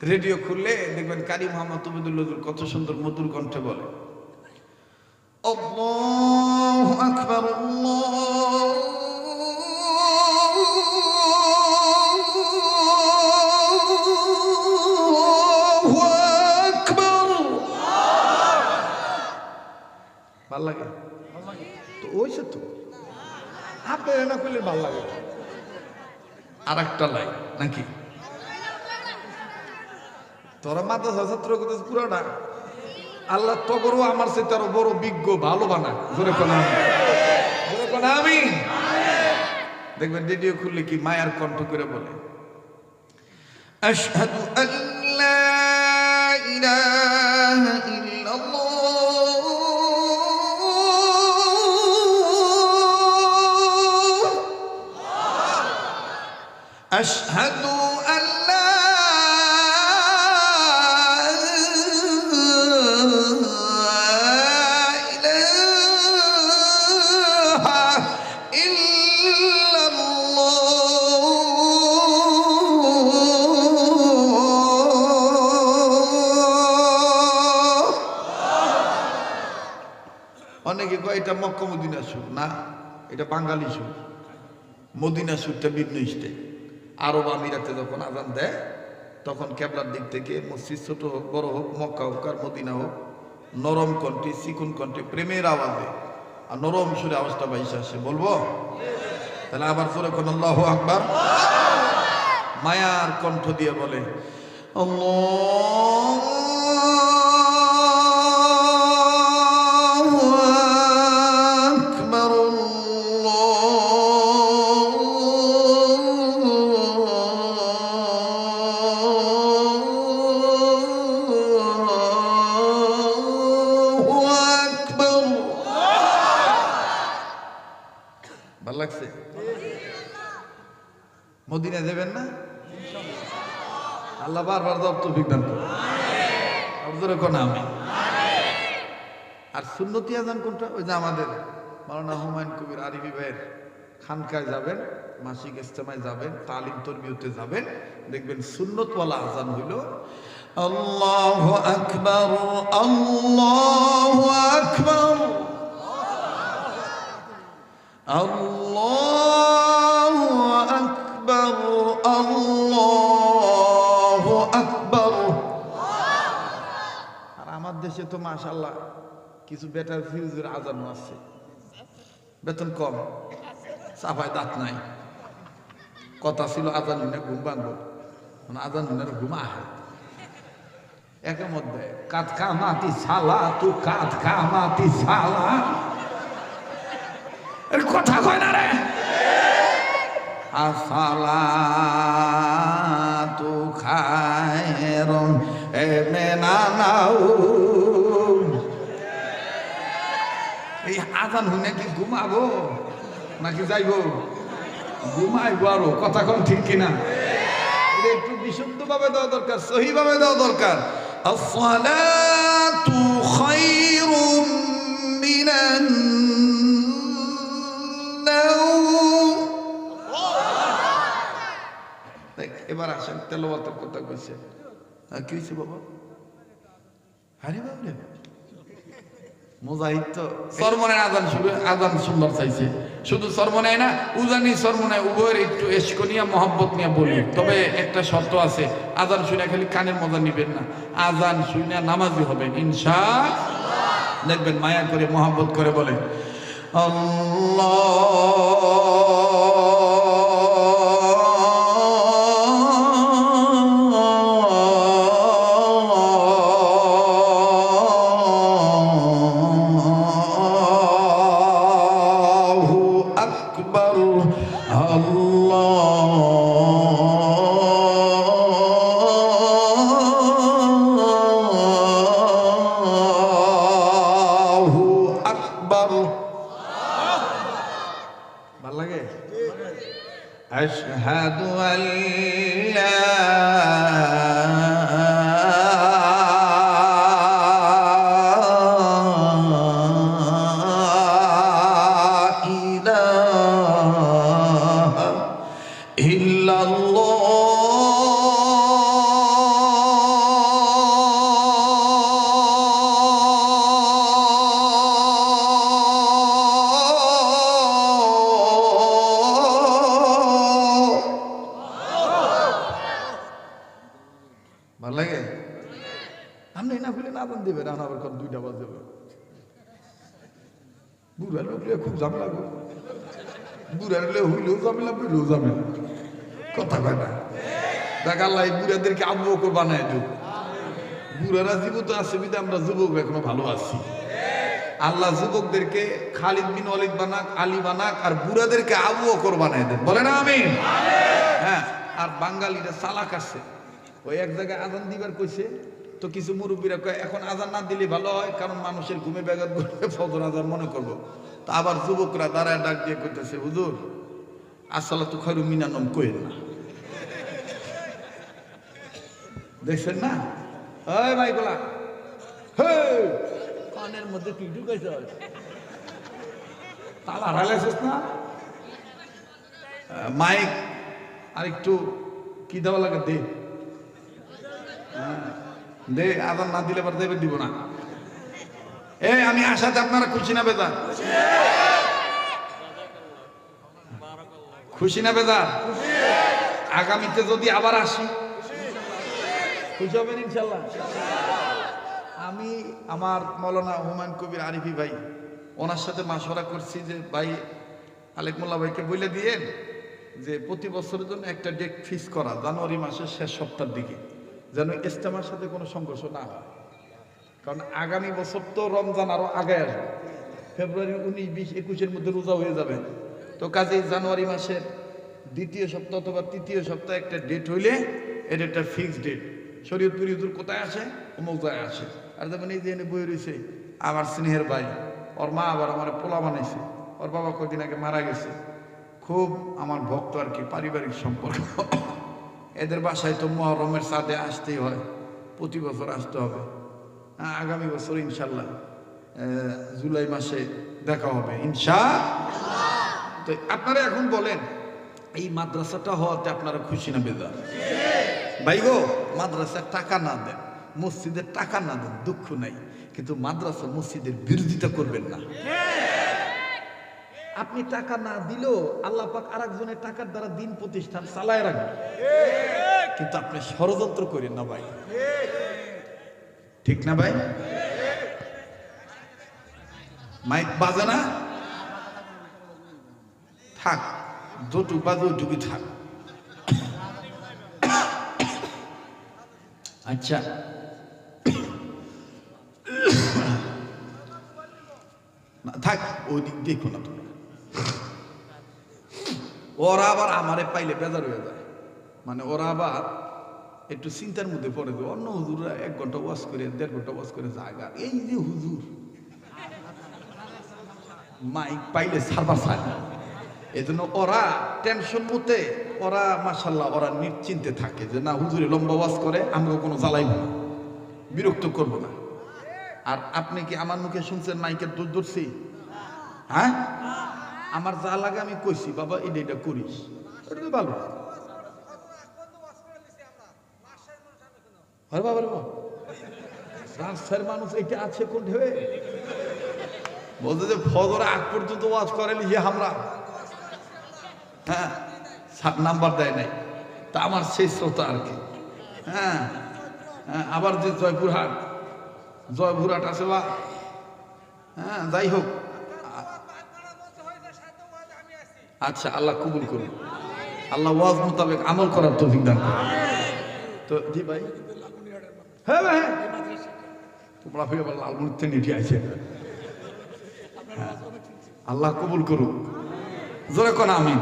Radio খুললে দেখবেন কারি মোহাম্মদ তবিদুল কত সুন্দর মধুর কণ্ঠে বলে। আল্লাহু ভালো লাগে? তো ওই সে তো। আপনার না করলে ভালো লাগে। আর একটা লাই নাকি? তোরা মাদ্রাসা ছাত্র করতেছ পুরাটা আল্লাহ তগরও আমার সে তার বড় বিজ্ঞ, ভালো বানা কোন আমি। দেখবেন রেডিও খুললে কি মায়ার কণ্ঠ করে বলে। আশহাদু আল্লা ইলাহা এটা মক্কা মদিনা সুর, না? এটা বাঙালি সুর। মদিনা সুরটা ভিন্ন স্টাইল আরব আমিরাতে যখন আজান দেয়, তখন কেবলার দিক থেকে মসজিদ ছোট হোক, বড় হোক, মক্কা হোক আর মদিনা হোক, নরম কণ্ঠে চিকুন কণ্ঠে প্রেমের আওয়াজে, আর নরম সুরে আওয়াজটা বাইসে আসে। বলব? তাহলে আবার সুরে কোন আল্লাহ আকবার? মায়ার কণ্ঠ দিয়ে বলে, আল্লাহু ভালো লাগছে? মদিনা দেবেন না? আল্লাহ বারবার দপ্ত বিজ্ঞান আমি আর সুন্নতি আজান কোনটা? ওই যে আমাদের মাওলানা হুমায়ুন কবির আরিফি ভাইয়ের খানকায় যাবেন, মাসিক ইস্তেমায় যাবেন, তালিম তরবিয়তে যাবেন, দেখবেন সুন্নতওয়ালা আজান হইল, আল্লাহ আকবর আল্লাহ আকবর, আল্লাহ আকবর আল্লাহ আকবর আর আমার দেশে তো মাশাল্লাহ কিছু বেটার ফিউজের আজানো আছে। বেতন কম, সাফায় দাঁত নাই। কথা ছিল আজান হুনে ঘুম ভাঙবো। মানে আজান হুনের ঘুম আহে একের মধ্যে কাত কামাতি সালা, তু কাত কামাতি সালা। কথা কয় না এই আজান শুনে কি ঘুমাবো? নাকি যাইব? ঘুমাইব আরও, কথা কম ঠিক কিনা? একটু বিশুদ্ধভাবে দেওয়া দরকার, সহিভাবে দেওয়া দরকার। আফালাতু খাই আসেন তেলবাতের কথা কইছে। কি হয়েছে বাবা? আরে বাবরে মুজাহিদ তো শুরু সুন্দর চাইছে। শুধু না, উজানি উভয়ের একটু এসকনিয়া মহব্বত নিয়ে বলি। তবে একটা শর্ত আছে, আজান শুনে খালি কানের মজা নিবেন না। আজান শুনে নামাজি হবেন ইনশা দেখবেন মায়া করে, মহব্বত করে বলে, আল্লাহু আল্লাহু না আদান দেবে রান আবার কখন দুইটা বাজ দেবে বুড়া লোক খুব ঝামেলা গো। বুড়ার লে হইলেও ঝামেলা বুঝলেও ঝামেলা। কথা কয় না। দেখ বুড়াদেরকে আবু বকর বানায় দিও। বুড়ারা জীবিত আছে বিধে, আমরা যুবক এখনও ভালো আছি। আল্লাহ যুবকদেরকে খালিদ বিন অলিদ বানাক, আলী বানাক, আর বুড়াদেরকে আবু বকর বানায় দেন। বলে না আমি হ্যাঁ আর বাঙালিরা চালাক আছে। ওই এক জায়গায় আজান দিবার কইছে তো কিছু মুরব্বীরা কয় এখন আজান না দিলে ভালো হয় কারণ মানুষের ঘুমে ব্যাঘাত ঘটবে ফজর আজান মনে করব। তা আবার যুবকরা দাঁড়ায় ডাক দিয়ে কইতেছে হুজুর আসলে তো খৈরু মিনানম কইেন না দেখছেন না? ওই ভাইগুলা হে! কানের মধ্যে তুই ঢুকেছ তালা হারাইছিস না? মাইক আর একটু কি দেওয়া লাগে দে। হ্যাঁ, দে আদান না দিলে আবার দেবে দিব না। এ, আমি আশাতে আপনারা খুশি না বেদা খুশি না বেদা আগামীতে যদি আবার আসি, খুশি হবেন ইনশাল্লাহ। আমি আমার মৌলানা হুমায়ুন কবির আরিফি ভাই, ওনার সাথে মাসরা করছি যে, ভাই আলেক মোল্লা ভাইকে বলে দিয়েন যে, প্রতি বছরের জন্য একটা ডেট ফিক্স করা, জানুয়ারি মাসের শেষ সপ্তাহের দিকে। যেন ইস্তেমার সাথে কোনো সংঘর্ষ না হয়। কারণ আগামী বছর তো রমজান আরও আগে আসবে। ফেব্রুয়ারি, উনিশ, বিশ, একুশের মধ্যে রোজা হয়ে যাবে। তো কাজেই জানুয়ারি মাসের দ্বিতীয় সপ্তাহ অথবা তৃতীয় সপ্তাহে একটা ডেট হইলে এটা একটা ফিক্সড ডেট শরীয়তপুর ইউদুর কোথায় আসে? অমুক জায়গায় আসে। আর যেমন এই যে এনে বই রয়েছে আমার স্নেহের ভাই, ওর মা আবার আমার পোলা বানাইছে। ওর বাবা কদিন আগে মারা গেছে। খুব আমার ভক্ত আর কি, পারিবারিক সম্পর্ক। এদের বাসায় তো মহরমের সাথে আসতেই হয়। প্রতি বছর আসতে হবে। হ্যাঁ, আগামী বছর ইনশাল্লাহ জুলাই মাসে দেখা হবে ইনশা। তো আপনারা এখন বলেন এই মাদ্রাসাটা হওয়াতে আপনারা খুশি না বেদা ভাই গো মাদ্রাসার টাকা না দেন মসজিদের টাকা না দেন দুঃখ নাই। কিন্তু মাদ্রাসা মসজিদের বিরোধিতা করবেন না। আপনি টাকা না দিলেও আল্লাহ পাক আরেকজনের টাকার দ্বারা দিন প্রতিষ্ঠান চালায় রাখবেন। কিন্তু আপনি ষড়যন্ত্র করেন না ভাই। ঠিক না ভাই? মাইক বাজে না? থাক যটুক বাজে ওইটুকুই থাক। আচ্ছা। থাক, ওই দিক দেখো না ওরা আবার আমারে পাইলে বেজার হয়ে যায়। মানে ওরা আবার একটু চিন্তার মধ্যে পড়ে যায় অন্য হুজুররা এক ঘণ্টা ওয়াশ করে, দেড় ঘণ্টা ওয়াশ করে জায়গা এই যে হুজুর, মাইক পাইলে সারবার চায় এই জন্য ওরা টেনশন মতে, ওরা মাসাল্লাহ ওরা নিশ্চিন্তে থাকে যে, না, হুজুরে লম্বা ওয়াজ করে আমরা কোনো জ্বালাইব না, বিরক্ত করব না। আর আপনি কি আমার মুখে শুনছেন মাইকের দূর ধরছি? হ্যাঁ? আমার যা লাগে আমি কইছি, বাবা, এটা এটা করিস। এটা তো ভালো। আরে বাবা রে রাস্তার মানুষ এটা আছে কোন ঢেবে বলতে যে ফজরে আগ পর্যন্ত ওয়াজ করে লিখে আমরা হ্যাঁ সাত নাম্বার দেয় নাই। তা আমার সেই শ্রোতা আর কি। হ্যাঁ হ্যাঁ আবার যে জয়পুরহাট। জয়পুরহাট আছে বা হ্যাঁ যাই হোক। আচ্ছা আল্লাহ কবুল করুন আল্লাহ ওয়াজ মোতাবেক আমল করার তৌফিক দান করুন তো জি ভাই। হ্যাঁ ভাই। তোমরা ফিরে আবার লালমুড়িতে নিয়ে আছে হ্যাঁ। আল্লাহ কবুল করুক। জোরে কোন আমি